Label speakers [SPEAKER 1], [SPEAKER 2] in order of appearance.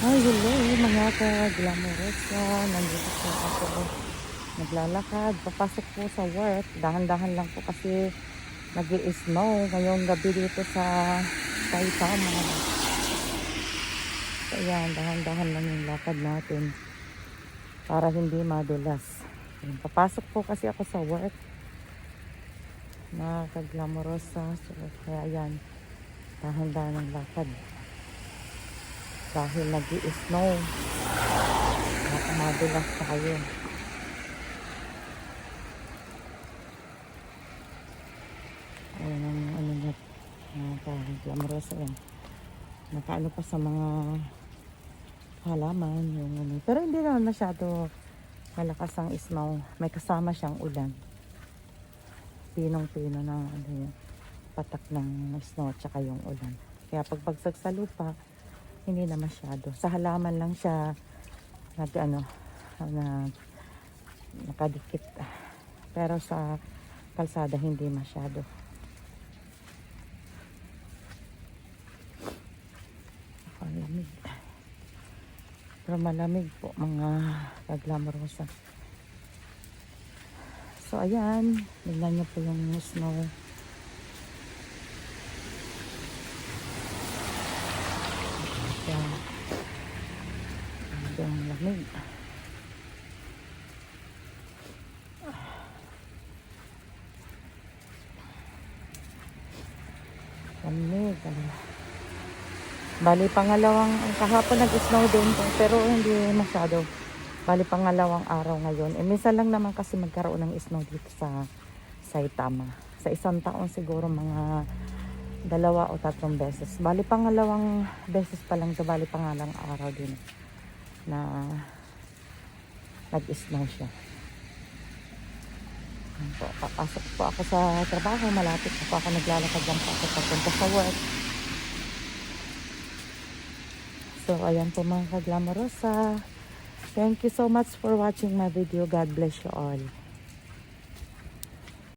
[SPEAKER 1] Ay, hello mga ka-glamorosa. Nandito po ako. Naglalakad. Papasok po sa work. Dahan-dahan lang po kasi nag snow ngayong gabi dito sa Saitama. So, ayan, dahan-dahan lang yung lakad natin para hindi madulas. Ayan, Papasok po kasi ako sa work. Mga ka-glamorosa. So, kaya ayan, dahan-dahan ang lakad dahil nag snow madulas tayo. Ayan ang ano niya. Nakaglamorosa yan. Nakaano pa sa mga halaman. Yung ano. Pero hindi naman masyado malakas ang snow. May kasama siyang ulan. Pinong-pino na ano yun, patak ng snow at saka yung ulan. Kaya pag pagsag sa lupa, hindi na masyado. Sa halaman lang siya nag ano na nakadikit. Pero sa kalsada hindi masyado. Ang. Pero malamig po mga kaglamorosa. So ayan, tignan niyo po yung snow. Ayan. Ang lamig. Lamig. ano. Bali, pangalawang, kahapon nag-snow din po, pero hindi masyado. Bali, pangalawang araw ngayon. Eh, minsan lang naman kasi magkaroon ng snow dito sa Saitama. Sa isang taon siguro mga dalawa o tatlong beses. Bali, pangalawang beses pa lang ito. Bali, pangalang araw din na nag-snow siya. Po, papasok po ako sa trabaho. Malapit po ako naglalakad lang po ako papunta sa work. So, ayan po mga kaglamorosa. Thank you so much for watching my video. God bless you all.